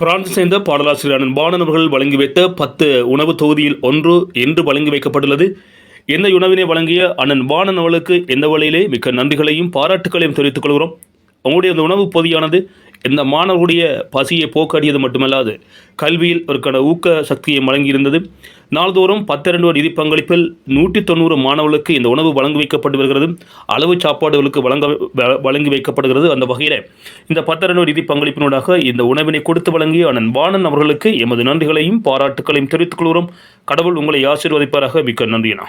France சேர்ந்த பாடலாசிரியர் அன்பான நபர்கள் வழங்கி வைத்த பத்து உணவு தொகுதியில் ஒன்று என்று வழங்கி வைக்கப்பட்டுள்ளது. இந்த உணவினை வழங்கிய அண்ணன் வானன் அவளுக்கு எந்த வழியிலே மிக்க நன்றிகளையும் பாராட்டுகளையும் தெரிவித்துக் கொள்கிறோம். உங்களுடைய அந்த உணவு பொதியானது இந்த மாணவர்களுடைய பசியை போக்காடியது மட்டுமல்லாது கல்வியில் அவருக்கான ஊக்க சக்தியை வழங்கியிருந்தது நாள்தோறும் பத்திரண்டு நிதி பங்களிப்பில் நூற்றி தொண்ணூறு மாணவர்களுக்கு இந்த உணவு வழங்கி வைக்கப்பட்டு வருகிறது. அளவு சாப்பாடுகளுக்கு வழங்க வ- வழங்கி வைக்கப்படுகிறது. அந்த வகையில் இந்த பத்திரண்டு நிதி பங்களிப்பினூடாக இந்த உணவினை கொடுத்து வழங்கிய அண்ணன் வாணன் அவர்களுக்கு எமது நன்றிகளையும் பாராட்டுகளையும் தெரிவித்துக் கொள்கிறோம். கடவுள் உங்களை ஆசீர்வதிப்பாராக. மிக்க நன்றியனா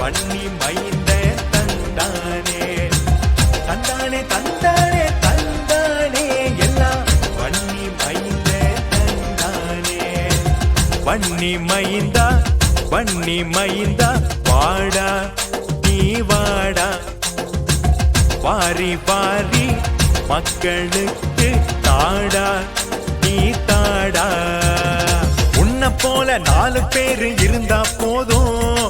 வன்னி பண்ணி மைந்த தந்தானே. தந்தானே தந்தானே தந்தானே. எல்லாம் பண்ணி மைந்த தந்தானே. வன்னி மைந்தா வன்னி மைந்தா வாடா நீ வாடா. வாரி வாரி மக்களுக்கு தாடா நீ தாடா. உன்னை போல நாலு பேரு இருந்தா போதும்.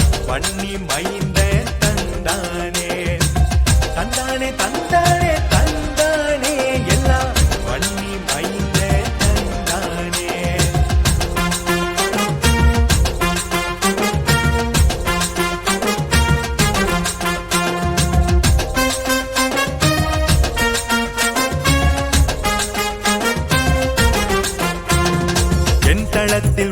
பண்ணி மைந்த தந்தானே. தந்தானே தந்தானே தந்தானே. எல்லாம் பண்ணி மைந்த தந்தானே. என் தளத்தில்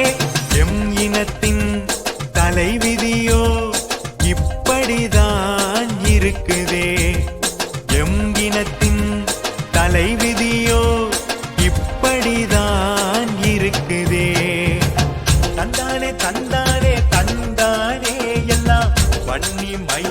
எம் இனத்தின் தலைவிதியோ இப்படிதான் இருக்குதே. எம் இனத்தின் தலைவிதியோ இப்படிதான் இருக்குதே. தந்தானே தந்தானே தந்தானே எல்லாம் வன்னி மை